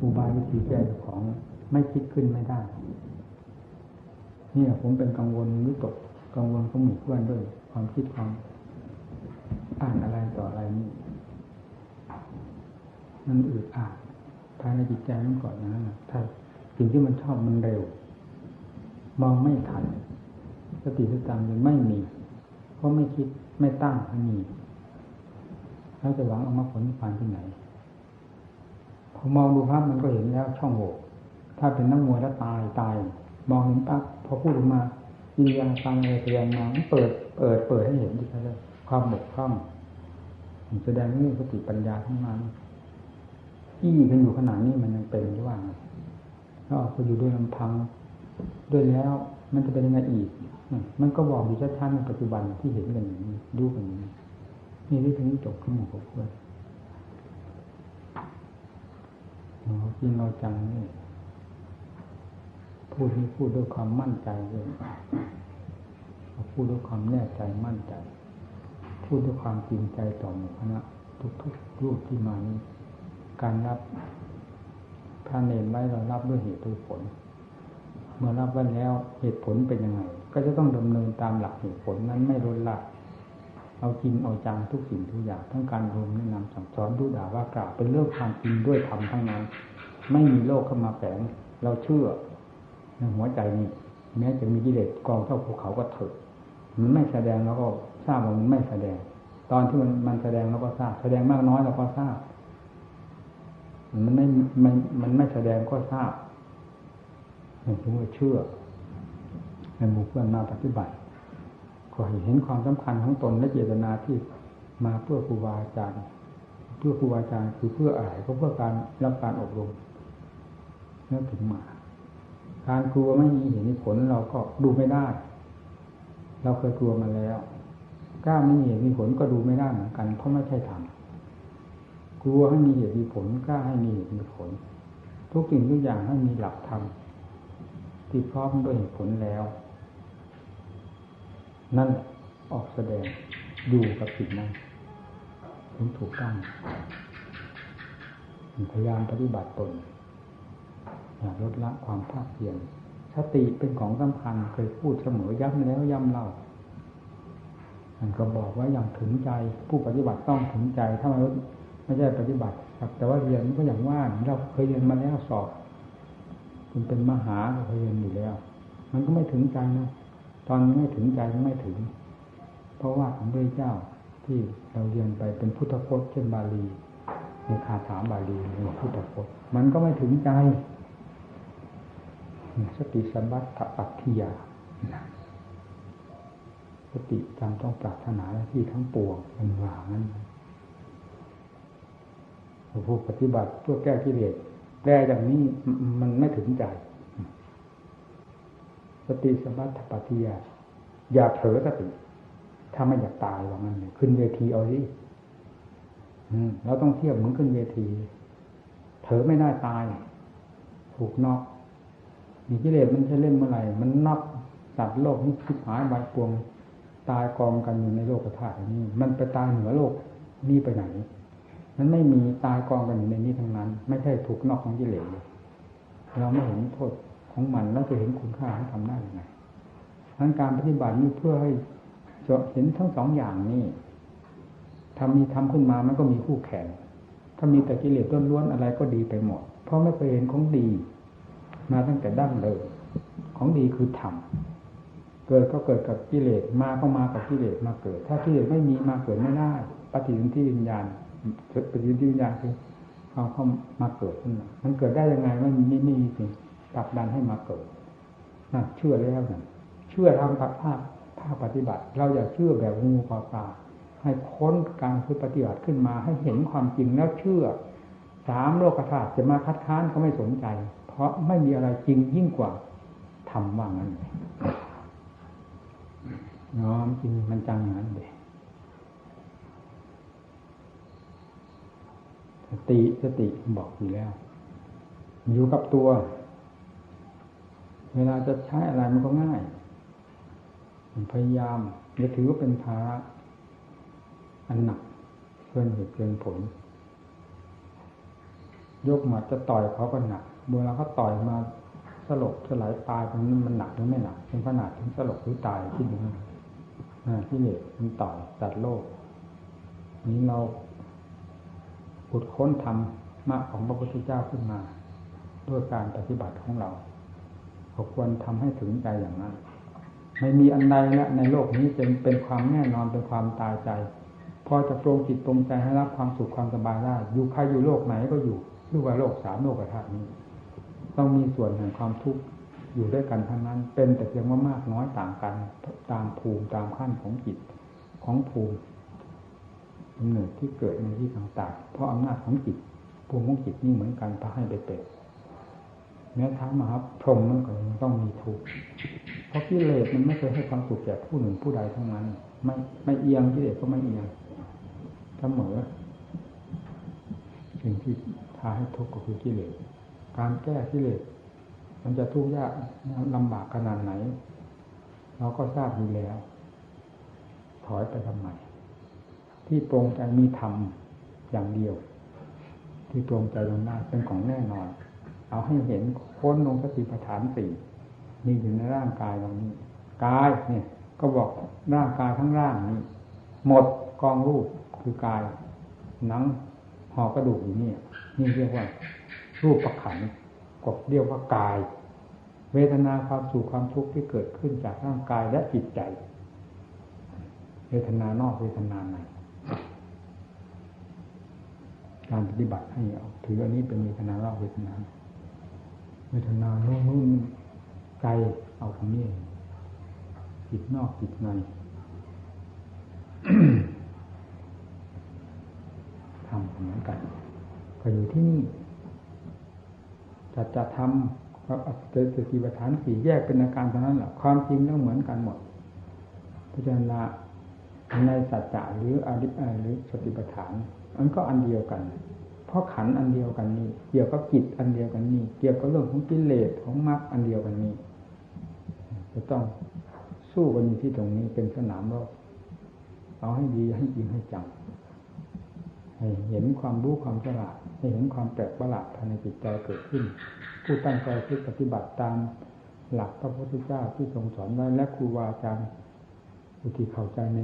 อุบายวิธีแก้ของไม่คิดขึ้นไม่ได้เนี่ยผมเป็นกังวลวิตกกังวลของหมู่เพื่อนด้วย ความคิดความอ่านอะไรต่ออะไรนี่มันอึดอัดภายในจิตใจมันก่อนนะถ้าสิ่งที่มันชอบมันเร็ว มองไม่ทันสติสตังมันไม่มี เพราะไม่คิดไม่ตั้งไม่มีแล้วจะหวังเอามาผลผ่านที่ไหน พอมองดูภาพมันก็เห็นแล้วช่องโหว่ถ้าเป็นนักมวยแล้วตายตาย มองเห็นปั๊บพอพูดออกมาวิญญาณฟังอะไรแสดงมาเปิดเปิดเปิดให้เห็นที่แท้ความบกพร่องแสดงเรื่องสติปัญญาทั้งนั้นที่กันอยู่ขนาดนี้มันยังเป็นหรือว่าถ้าออกไปอยู่ด้วยลำพังด้วยแล้ว มันจะเป็นยังไงอีก มันก็บอกอยู่ชัดๆในปัจจุบันที่เห็นกันอย่างนี้ดูกันอย่างนี้นี่ที่ถึงจบขึ้นหมู่กับเพื่อน จริงเราจังนี่พูดที่พูดด้วยความมั่นใจเลยพูดด้วยความแน่ใจมั่นใจ พูดด้วยความจริงใจต่อหมู่คณะทุกๆรูปที่มานี้การรับพระเนรไว้เรารับด้วยเหตุด้วยผล เมื่อรับไว้แล้วเหตุผลเป็นยังไง ก็จะต้องดำเนินตามหลักเหตุผลนั้นไม่ลดละ เอาจริงเอาจังทุกสิ่งทุกอย่างทั้งการรวมแนะนำสั่งสอนดูด่าว่ากล่าวเป็นเรื่องความจริงด้วยธรรมทั้งนั้น ไม่มีโลกเข้ามาแฝงเราเชื่อในหัวใจนี้แม้จะมีกิเลสกองเท่าภูเขาก็เถอะมันไม่แสดงแล้วก็ทราบว่ามันไม่แสดง ตอนที่มันมันแสดงเราก็ทราบ แสดงมากน้อยเราก็ทราบ มันไม่มันมันไม่แสดงก็ทราบถึงว่าเชื่อในหมู่เพื่อนมาปฏิบัติ ก็เห็นความสำคัญของตนและเจตนาที่มาเพื่อครูบาอาจารย์เพื่อครูบาอาจารย์คือเพื่ออะไรก็เพื่อการรับการอบรมเนื่อถึงมา การกลัวไม่มีเหตุผลเราก็ดูไม่ได้ เราเคยกลัวมาแล้วกล้าไม่มีเหตุมีผลก็ดูไม่ได้เหมือนกัน เพราะไม่ใช่ธรรมกลัวให้มีเหตุมีผลกล้าให้มีเหตุมีผล ทุกสิ่งทุกอย่างให้มีหลักธรรมที่พร้อมด้วยเหตุผลแล้ว นั่นออกแสดงอยู่กับสิ่งนั้นถึงถูกต้องพยายามปฏิบัติตนอย่าลดละความภาคเพียรสติเป็นของสำคัญเคยพูดเสมอย้ำแล้วย้ำเล่ามันก็บอกว่าอย่างถึงใจ ผู้ปฏิบัติต้องถึงใจถ้ามันไม่ใช่ปฏิบัติแต่ว่าเรียนก็อย่างว่าเราเคยเรียนมาแล้วสอบคุณเป็นมหาเราเคยเรียนอยู่แล้ว มันก็ไม่ถึงใจนะ ตอนไม่ถึงใจไม่ถึง เพราะว่าของพระเจ้าที่เราเรียนไปเป็นพุทธพจน์เช่นบาลีในคาถาบาลีในพุทธพจน์มันก็ไม่ถึงใจสติสัมบัติปัตถิยาสติจำต้องปรารถนาที่ทั้งปวงเป็นว่างั้นผู้ปฏิบัติเพื่อแก้กิเลสแก้อย่างนี้มันไม่ถึงใจ สติสมัติปัฏิยาอย่าเผลอสติ ถ้าไม่อยากตายว่างั้นเลยขึ้นเวทีเอาดิเราต้องเทียบเหมือนขึ้นเวทีเผลอไม่ได้ตาย ถูกนอกมีกิเลสมันใช้เล่นเมื่อไหร่มันนับสัตว์โลกนี้คิดหายใบปวง ตายกองกันอยู่ในโลกธาตุนี้ มันไปตายเหนือโลกนี่ไปไหน มันไม่มีตายกองกันอยู่ในนี้ทั้งนั้น ไม่ใช่ถูกนอกของกิเลสเราไม่เห็นโทษ ของมันแล้วจะเห็นคุณค่าที่ทำได้ยังไงทั้งการปฏิบัตินี้เพื่อให้เห็นทั้งสองอย่างนี้ทำมีทำขึ้นมามันก็มีคู่แข่งถ้ามีแต่กิเลสล้วนๆอะไรก็ดีไปหมด เพราะไม่เคยเห็นของดี มาตั้งแต่ดั้งเดิมของดีคือธรรมเกิดก็เกิดกับกิเลสมาก็มากับกิเลสมาเกิด ถ้ากิเลสไม่มีมาเกิดไม่ได้ปฏิสนธิวิญญาณปฏิสนธิวิญญาณคือเอาเข้ามาเกิดขึ้นมามันเกิดได้ยังไงไม่มีไม่มีสิ่ง ผลักดันให้มาเกิดนะเชื่อแล้วนะเชื่อทำภาคภาคปฏิบัติ เราอย่าเชื่อแบบงูปลาปลาให้ค้นการคือปฏิบัติขึ้นมาให้เห็นความจริงแล้วเชื่อสามโลกธาตุจะมาคัดค้านก็ไม่สนใจ เพราะไม่มีอะไรจริงยิ่งกว่าทำว่างั้นน้อมจริงมันจังอย่างนั้นเลยสติสติบอกอยู่แล้ว อยู่กับตัว เวลาจะใช้อะไรมันก็ง่าย พยายามอย่าถือว่าเป็นภาระอันหนักเกินเหตุเกินผล ยกหมัดจะต่อยเขาก็หนักเวลาเขาต่อยมาสลบสลายตายตรงนั้นมันหนักหรือไม่หนักเป็นขนาดถึงสลบหรือตายที่ดูนะที่เหล็กมันต่อยตัดโลก นี้เราขุดค้นธรรมะของพระพุทธเจ้าขึ้นมา ด้วยการปฏิบัติของเรา เราควรทำให้ถึงใจอย่างนั้น ไม่มีอันใดและในโลกนี้เป็นเป็นความแน่นอนเป็นความตายใจพอจะปรงจิตตรงใจให้รับความสุขความสบายได้อยู่ใครอยู่โลกไหนก็อยู่รือว่าโลกสามโลกธาตุนี้ ต้องมีส่วนแห่งความทุกข์อยู่ด้วยกันทั้งนั้น เป็นแต่เพียงว่ามากน้อยต่างกันตามภูมิตามขั้นของจิตของภูมิกำเนิดที่เกิดในที่ต่างๆ เพราะอำนาจของจิตภูมิของจิตนี่เหมือนกันพาให้ไปเป็น แม้ทั้งมหาพรหมมันก็ยังต้องมีทุกข์เพราะกิเลสมันไม่เคยให้ความสุขแก่ผู้หนึ่งผู้ใดทั้งนั้น ไม่ไม่เอียงกิเลสก็ไม่เอียงเสมอสิ่งที่พาให้ทุกข์ก็คือกิเลสการแก้กิเลสมันจะทุกข์ยากลำบากขนาดไหน เราก็ทราบอยู่แล้ว ถอยไปทำไมที่ตรงใจมีธรรมอย่างเดียว ที่ตรงใจลงได้เป็นของแน่นอน เอาให้เห็นค้นลงสติปัฏฐานสี่มีอยู่ในร่างกายเรานี้กายเนี่ย ก็บอกร่างกายทั้งร่างนี้ หมดกองรูปคือกายหนังห่อกระดูกอยู่นี่นี่เรียกว่า รูปประขันก็เรียกว่ากาย เวทนาความสุขความทุกข์ที่เกิดขึ้นจากร่างกายและจิตใจ เวทนานอกเวทนาในการปฏิบัติให้เอาถืออันนี้เป็นเวทนาเล่าเวทนา เวทนาโน้นนู่นใจเอาตรงนี้จิตนอกจิตในทำเหมือนกันก็อยู่ที่นี่จะจะทำก็เจสติปัฏฐานสี่แยกเป็นอาการเท่านั้นแหละความจริงต้องเหมือนกันหมดพิจารณาในสัจจะหรืออริยหรือสติปัฏฐานมันก็อันเดียวกัน เพราะขันอันเดียวกันนี้ เกี่ยวกับจิตอันเดียวกันนี้ เกี่ยวกับเรื่องของกิเลสของมรรคอันเดียวกันนี้ จะต้องสู้กันอยู่ที่ตรงนี้เป็นสนามรบเอาให้ดีให้จริงให้จังให้เห็นความรู้ความฉลาดให้เห็นความแปลกประหลาดภายในจิตใจเกิดขึ้น ผู้ตั้งใจที่ปฏิบัติตามหลักพระพุทธเจ้าที่ทรงสอนไว้และครูบาอาจารย์ผู้ที่เข้าใจใน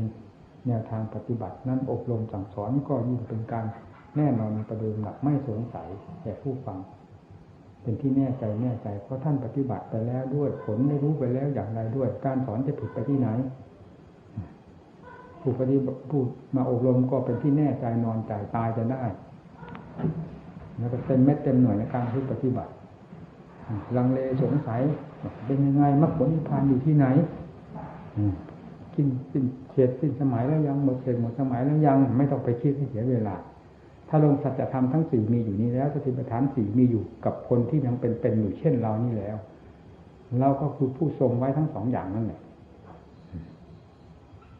แนวทางปฏิบัตินั้นอบรมสั่งสอนก็ยิ่งเป็นการ แน่นอนประเดิมหลักไม่สงสัยแก่ผู้ฟัง เป็นที่แน่ใจแน่ใจ เพราะท่านปฏิบัติไปแล้วด้วยผลได้รู้ไปแล้วอย่างไรด้วย การสอนจะผิดไปที่ไหน ผู้ปฏิบัติผู้มาอบรมก็เป็นที่แน่ใจนอนใจตายจะได้แล้วก็เต็มเม็ดเต็มหน่วยในการปฏิบัติ ลังเลสงสัย เป็นยังไงมรรคผลนิพพานอยู่ที่ไหนกินสิ้นเฉดสิ้นสมัยแล้วยังหมดเฉดหมดสมัยแล้วยัง ไม่ต้องไปคิดให้เสียเวลา ถ้าลงสัจธรรมทั้งสี่มีอยู่นี้แล้วสติปัฏฐานสี่มีอยู่กับคนที่ยังเป็นเป็นอยู่เช่นเรานี่แล้ว เราก็คือผู้ทรงไว้ทั้งสองอย่างนั่นแหละ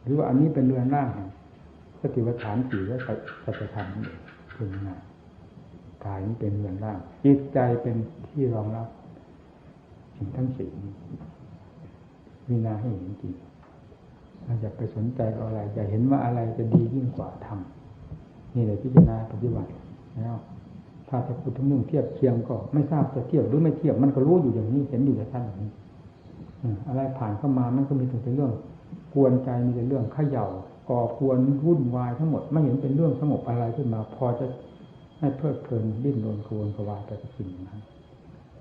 หรือว่าอันนี้เป็นเรือนร่างสติปัฏฐานสี่และสัจธรรมนี่เป็นยังไงกายนี้เป็นเรือนร่างจิตใจเป็นที่รองรับสิ่งทั้งสี่วินาให้เห็นจริงอย่าไปสนใจอะไรอย่าเห็นว่าอะไรจะดียิ่งกว่าทำ นี่เลยพิจารณาปฏิบัติแล้วถ้าจะพูดถึงเรื่องเทียบเคียงก็ ไม่ทราบจะเทียบหรือไม่เทียบมันก็รู้อยู่อย่างนี้เห็นอยู่ในท่านอย่างนี้อะไรผ่านเข้ามามันก็มีแต่เรื่องกวนใจมีแต่เรื่องขย่าก่อควรวุ่นวายทั้งหมดไม่เห็นเป็นเรื่องสงบอะไรขึ้นมา พอจะให้เพลิดเพลินดิ้นรนควรกวายไปกับสิ่งนั้น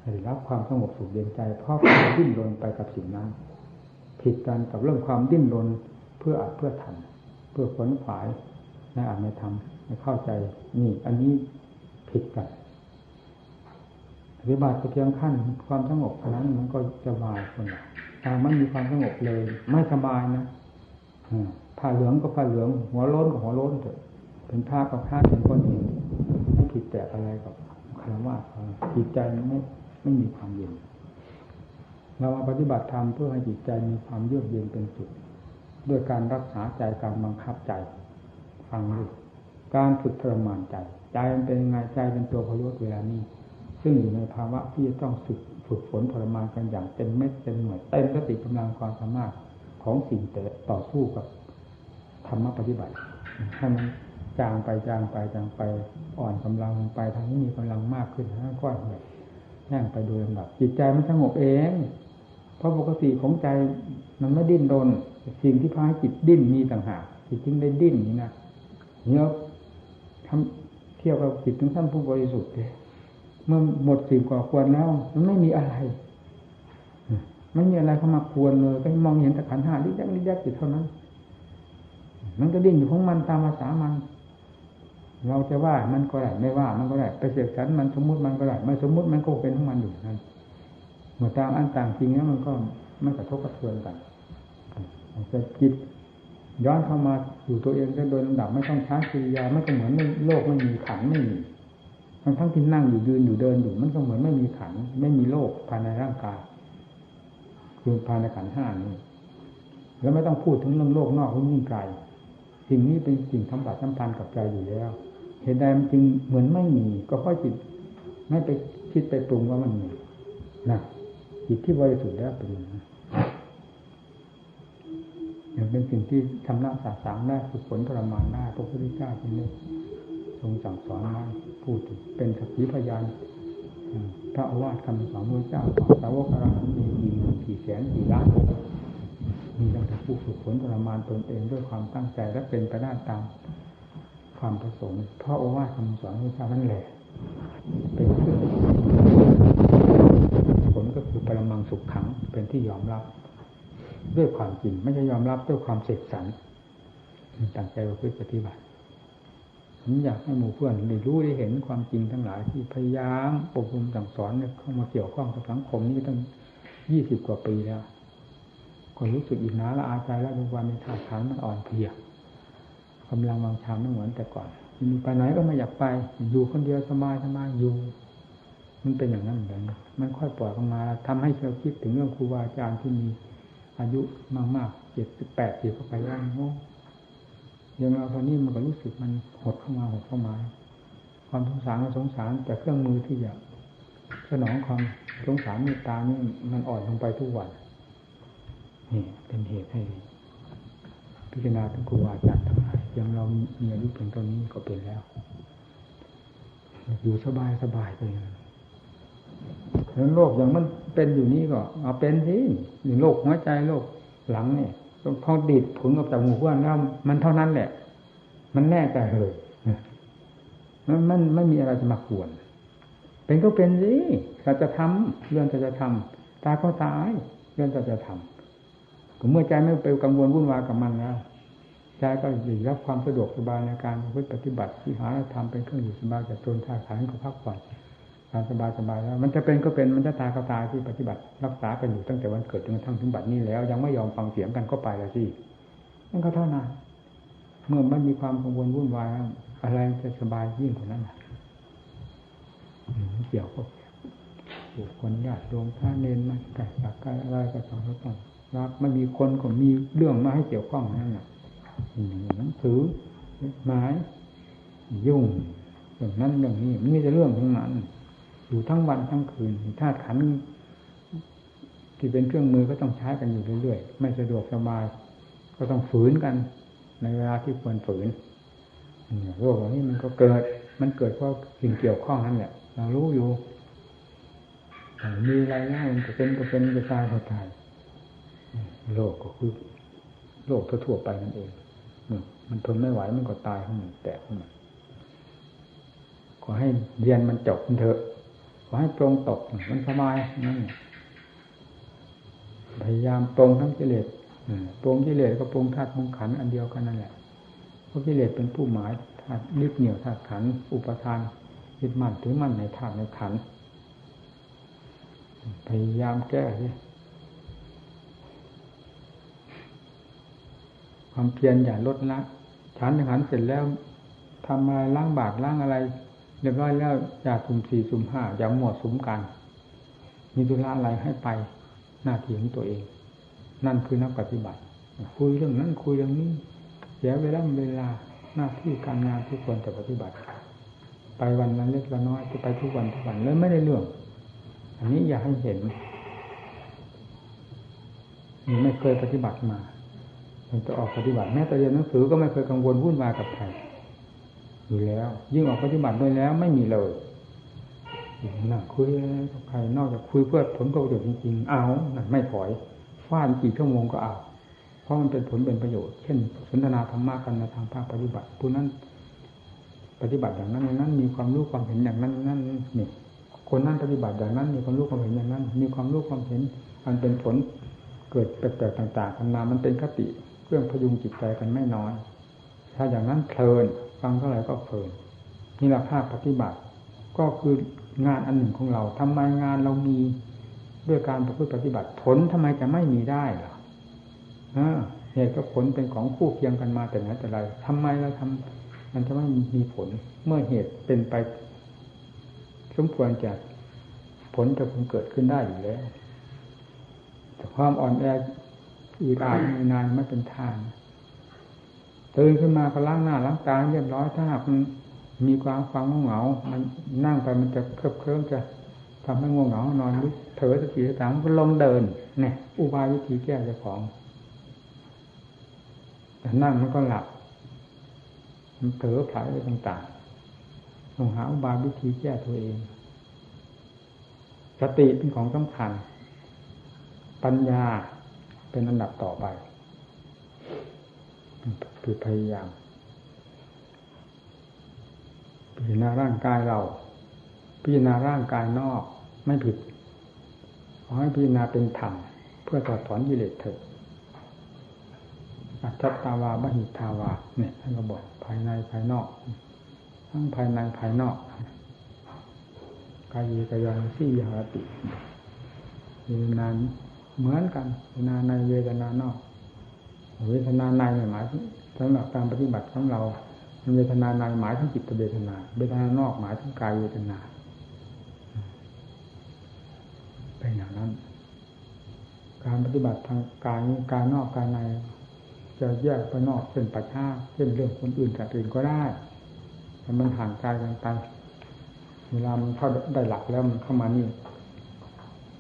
ให้รับความสงบสุขเย็นใจเพราะการดิ้นรนไปกับสิ่งนั้น ผิดกันกับเรื่องความดิ้นรนเพื่ออัดเพื่อทำเพื่อขวนขวายในอาจไม่ทำไม่ เข้าใจ นี่ อันนี้ผิดกันปฏิบัติเพียงขั้นความสงบเท่านั้นมันก็สบายคนละแต่มันมีความสงบเลย ไม่สบายนะผ้าเหลืองก็ผ้าเหลือง หัวโล้นก็หัวโล้นเถอะเป็นผ้ากับผ้าเป็นคนเองไม่ผิดแต่อะไรกับคารวะจิตใจไม่ไม่มีความเย็นเราปฏิบัติธรรมเพื่อให้จิตใจมีความเยือกเย็นเป็นสุขด้วยการรักษาใจการบังคับใจ ฟังดู การฝึกทรมานใจ ใจมันเป็นยังไงใจเป็นตัวพยศเวลานี้ ซึ่งอยู่ในภาวะที่จะต้องฝึกฝึกฝนทรมานกันอย่างเต็มเม็ดเต็มหน่วยเต็มสติกำลังความสามารถของสิ่งแต่ต่อสู้กับธรรมปฏิบัติให้มันจางไปจางไปจางไปอ่อนกำลังไปทางนี้มีกำลังมากขึ้นทั้งก้อนเหี่ยแห้งไปโดยลำดับจิตใจมันสงบเอง เพราะปกติของใจมันไม่ดิ้นรนสิ่งที่พาให้จิตดิ้นมีต่างหากจิตจึงได้ดิ้นนี่นะเนี่ย ทำเที่ยวกับจิตถึงท่านผู้บริสุทธิ์เลยเมื่อหมดสิ่งก่อควรแล้ว มันไม่มีอะไรไม่มีอะไรเข้ามาควรเลยก็มองเห็นแต่ขันห้าลิแยกลิแยกอยู่เท่านั้น มันก็ดิ้นอยู่ของมันตามภาษามัน เราจะว่ามันก็ได้ไม่ว่ามันก็ได้ไปเสียสันมันสมมุติมันก็ได้ไม่สมมุติมันก็เป็นของมันอยู่นั่นเมื่อตามอันต่างจริงแล้วมันก็ไม่กระทบกระเทือนกันจะจิต ย้อนเข้ามาอยู่ตัวเองโดยลำดับไม่ต้องช้ากิริยาไม่ก็เหมือนโลกไม่มีขันไม่มีทั้งทั้งที่นั่งอยู่ยืนอยู่เดินอยู่มันก็เหมือนไม่มีขันไม่มีโลกภายในร่างกายคือภายในขันห้านี้แล้วไม่ต้องพูดถึงเรื่องโลกนอกยิ่งไกลสิ่งนี้เป็นสิ่งทำบัตรสัมพันธ์กับใจอยู่แล้วเหตุใดมันจึงเหมือนไม่มี ก็เพราะจิตไม่ไปคิดไปปรุงว่ามันมีนะจิตที่บริสุทธิ์แล้วเป็นอย่างนั้น อย่างเป็นสิ่งที่ทำหน้าสาสางได้ฝึกฝนทรมานได้พระพุทธเจ้าที่นี้ทรงสั่งสอนมาพูดเป็นสักขีพยานพระอาวาสคำสอนพระเจ้าสอนสาวกอรหันต์มีกี่หมื่นกี่แสนกี่ล้านมีตั้งแต่ผู้ฝึกฝนทรมานตนเองด้วยความตั้งใจและเป็นไปได้ตามความประสงค์พระโอวาทคำสอนพระเจ้านั่นแหละ เป็นเครื่องผลก็คือปรมังสุขขังเป็นที่ยอมรับ ด้วยความจริง ไม่ใช่ยอมรับด้วยความเสกสรรตั้งใจว่าพื่อปฏิบัติผมอยากให้หมู่เพื่อนได้รู้ได้เห็นความจริงทั้งหลายที่พยายามอบรมสั่งสอนเข้ามาเกี่ยวข้องกับสังคมนี้ตั้งยี่สิบกว่าปีแล้วก็รู้สึกอิจฉาละอาใจแล้วทุกวันในท่าทางมันอ่อนเพลียกำลังวางชามไม่เหมือนแต่ก่อนมีไปไหนก็ไม่อยากไป อยู่คนเดียวสบายสบายอยู่ มันเป็นอย่างนั้นเหมือนกันมันค่อยปล่อยออกมาทำให้เราคิดถึงเรื่องครูบาอาจารย์ที่มี อายุมากๆเจ็ดสิบแปดสิบเข้าไปแล้วโอ้ยังเราตอนนี้มันก็รู้สึกมันหดเข้ามาหดเข้ามา ความสงสารก็สงสารแต่เครื่องมือที่จะสนองความสงสารเมตตานี่มันอ่อนลงไปทุกวันนี่เป็นเหตุให้ พิจารณาถึงครูอาจารย์ทั้งหลายยังเรามีอายุเพียงตอนนี้ก็เป็นแล้ว อยู่สบายสบายไป แล้วโรคอย่างมันเป็นอยู่นี้ก็เอาเป็นสิหรือโรคหัวใจโรคหลังเนี่ยพอดีดผลกับจากหมู่บ้านแล้วมันเท่านั้นแหละ มันแน่ใจเลยมันมันไม่มีอะไรจะมาขวน เป็นก็เป็นสิสัจธรรมเรื่องสัจธรรมตายก็ตายเรื่องสัจธรรมเมื่อใจไม่ไปกังวลวุ่นวายกับมันแล้วใจก็ด้รับความสะดวกสบายในการปฏิบัติที่หาธรรมเป็นเครื่องอยู่สบายจากตนท่าขานก็พักผ่อน การสบายสบายแล้ว มันจะเป็นก็เป็นมันจะตายก็ตายที่ปฏิบัติ รักษากันอยู่ตั้งแต่วันเกิดจนกระทั่งถึงบัดนี้แล้ว ยังไม่ยอมฟังเสียงกันก็ไปแล้วสินั่นก็เท่านั้นเมื่อไม่มีความกังวลวุ่นวายอะไรจะสบายยิ่งกว่านั้นเกี่ยวกับบุคคลญาติโยมพระเนนมาไก่สักไก่อะไรก็ต้องต้องรับไม่มีคนก็มีเรื่องมาให้เกี่ยวข้องนั่นแหละหนังสือหมายยุ่งอย่างนั้นอย่างนี้มันมีแต่เรื่องทั้งนั้น อยู่ทั้งวันทั้งคืนธาตุขันที่เป็นเครื่องมือก็ต้องใช้กันอยู่เรื่อยๆ ไม่สะดวกสบาย ก็ต้องฝืนกัน ในเวลาที่ควรฝืนโรคเหล่านี้มันก็เกิด มันเกิดเพราะสิ่งเกี่ยวข้องนั่นแหละ เรารู้อยู่มีอะไรง่ายมันจะเป็นก็เป็นจะตายก็ตายโรคก็คือโรคทั่วไปนั่นเองมันทนไม่ไหวมันก็ตายของมันแตกของมันขอให้เรียนมันจบมันเถอะ ขอให้ตรงตกมันสบายนั่นพยายามตรงทั้งกิเลสตรงกิเลสก็ปรงธาตุของขันอันเดียวกันนั่นแหละเพราะกิเลสเป็นผู้หมายธาตุยึดเหนี่ยวธาตุขันอุปทานยึดมั่นถือมั่นในธาตุในขันพยายามแก้สิความเพียรอย่าลดละฉันหันเสร็จแล้วทำอะไรล้างบาตล้างอะไร เรียบร้อยแล้วอย่าสุ่มสี่สุ่มห้าอย่าหมดสุมกัน มีธุระอะไรให้ไปหน้าที่ของตัวเอง นั่นคือนักปฏิบัติ คุยเรื่องนั้นคุยเรื่องนี้เสียเวลาเวลาหน้าที่การงานที่ควรจะปฏิบัติ ไปวันนั้นเล็กละน้อยไปทุกวันทุกวันแล้วไม่ได้เรื่อง อันนี้อยากให้เห็นนี่ไม่เคยปฏิบัติมามันจะออกปฏิบัติแม้แต่เรียนหนังสือก็ไม่เคยกังวลวุ่นวายกับใคร อยู่แล้ว ยิ่งออกปฏิบัติด้วยแล้วไม่มีเลยนั่งคุยกับใครนอกจากคุยเพื่อผลประโยชน์จริงๆเอานั่นไม่ถอยฟาดกี่ชั่วโมงก็เอาเพราะมันเป็นผลเป็นประโยชน์เช่นสนทนาธรรมะกันในทางภาคปฏิบัติผู้นั้น ปฏิบัติอย่างนั้นอย่างนั้น มีความรู้ความเห็นอย่างนั้นนั้นนี่คนนั้นปฏิบัติอย่างนั้น มีความรู้ความเห็นอย่างนั้น มีความรู้ความเห็นมันเป็นผลเกิดแปลกๆต่างๆกันมามันเป็นคติเครื่องพยุงจิตใจกันไม่น้อย ถ้าอย่างนั้นเพลิน ฟังเท่าไหร่ก็เพลินนี่แหละภาคปฏิบัติ ก็คืองานอันหนึ่งของเราทำไมงานเรามีด้วยการประพฤติปฏิบัติผลทำไมจะไม่มีได้ล่ะเหตุกับผลเป็นของคู่เคียงกันมาแต่ไหนแต่ไรทำไมเราทำมันจะไม่มีผล เมื่อเหตุเป็นไป สมควรจะผลจะคงเกิดขึ้นได้อยู่แล้ว แต่ความอ่อนแออืดอาดนานไม่เป็นทาง ตื่นขึ้นมาก็ล้างหน้าล้างตาเรียบร้อยถ้าหากมันมีความความง่วงเหงา มันนั่งไปมันจะเคลิบเคลิ้มจะทำให้ง่วงเหงานอนหรือเถอสติสตางก็ลงเดินเนี่ยอุบายวิธีแก้เจ้าของแต่นั่งมันก็หลับ มันเถอผลายอะไรต่างๆลองหาอุบายวิธีแก้ตัวเอง สติเป็นของสำคัญ ปัญญาเป็นอันดับต่อไป คือพยายามพิจารณาร่างกายเรา พิจารณาร่างกายนอกไม่ผิดขอให้พิจารณาเป็นธรรมเพื่อถอดถอนกิเลสเถิดอัจฉตาวาบหิทาวา เนี่ยท่านก็บอกภายในภายนอก ทั้งภายในภายนอกกายกายานสี่ยาติเวทนาเหมือนกันเวทนาในเวทนานอก เวทนาในหมายสำหรับการปฏิบัติของเราเวทนาในหมายถึงจิตเวทนา เวทนานอกหมายถึงกายเวทนาเป็นอย่างนั้น การปฏิบัติทางกายกายนอกกายใน จะแยกไปนอกเช่นปัจฉาเช่นเรื่องคนอื่นจากอื่นก็ได้แต่มันห่างกายกันไปเวลามันเข้าได้หลักแล้วมันเข้ามานี่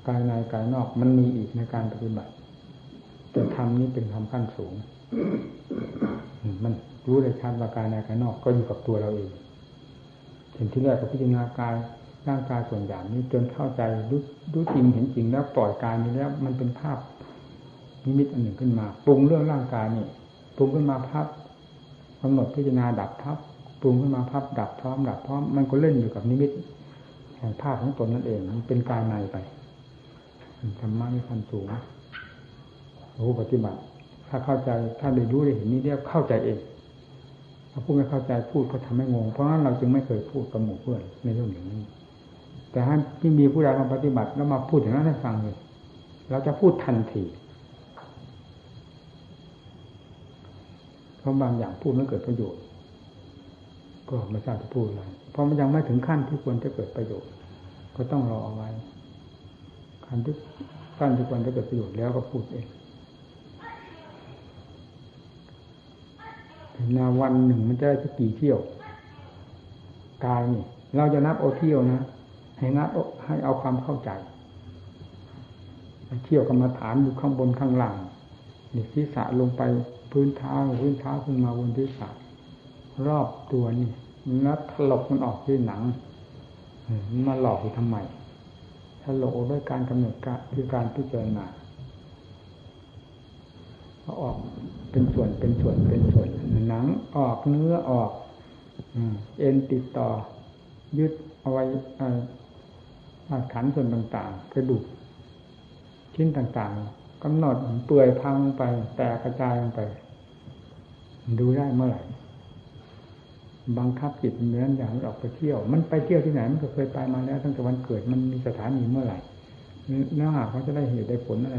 กายในกายนอกมันมีอีกในการปฏิบัติ แต่ธรรมนี้เป็นธรรมขั้นสูง มันรู้ได้ชัดว่ากายในกายนอกก็อยู่กับตัวเราเองถึงที่แรกก็พิจารณากายร่างกายส่วนอย่างนี้จนเข้าใจรู้รู้จริงเห็นจริงแล้วปล่อยกายนี้แล้วมันเป็นภาพนิมิตอันหนึ่งขึ้นมา ปรุงเรื่องร่างกายนี่ปรุงขึ้นมาภาพกำหนดพิจารณาดับทับปรุงขึ้นมาภาพดับพร้อมดับพร้อมมันก็เล่นอยู่กับนิมิตแห่งภาพของตนนั่นเองมันเป็นกายในไปธรรมะมีความสูง รู้ปฏิบัติ ถ้าเข้าใจถ้าได้รู้ได้เห็นนี้เรียกเข้าใจเองถ้าพูดไม่เข้าใจพูดก็ทำให้งง เพราะฉะนั้นเราจึงไม่เคยพูดกับหมู่เพื่อนในเรื่องอย่างนี้ แต่ถ้าที่มีผู้ใดมาปฏิบัติแล้วมาพูดอย่างนั้นให้ฟังเลยเราจะพูดทันทีเพราะบางอย่างพูดไม่เกิดประโยชน์ ก็ไม่ทราบจะพูดอะไร เพราะมันยังไม่ถึงขั้นที่ควรจะเกิดประโยชน์ ก็ต้องรอเอาไว้ขั้นที่ขั้นที่ควรจะเกิดประโยชน์แล้วก็พูดเอง นาวันหนึ่งมันจะได้สักกี่เที่ยวกายนี่เราจะนับโอเที่ยวนะให้นับให้เอาความเข้าใจเที่ยวกรรมฐานอยู่ข้างบนข้างล่างนี่ศีรษะลงไปพื้นเท้าพื้นเท้าขึ้นมาบนศีรษะรอบตัวนี่นัดถลกมันออกที่หนังมาหลอกอยู่ทำไมถลกด้วยการกำหนดการคือการพิจารณา ออกเป็นส่วนเป็นส่วนเป็นส่วนหนังออกเนื้อออกเอ็นติดต่อ ยึดเอาไว้ขันส่วนต่างๆกระดูกชิ้นต่างๆกำหนดเปื่อยพังไป แตกกระจายลงไป ดูได้เมื่อไหร่บังคับจิตเหมือนอย่างออกไปเที่ยว มันไปเที่ยวที่ไหนมันก็เคยไปมาแล้วตั้งแต่วันเกิดมันมีสถานีเมื่อไหร่เนื้อหาเขาจะได้เหตุได้ผลอะไร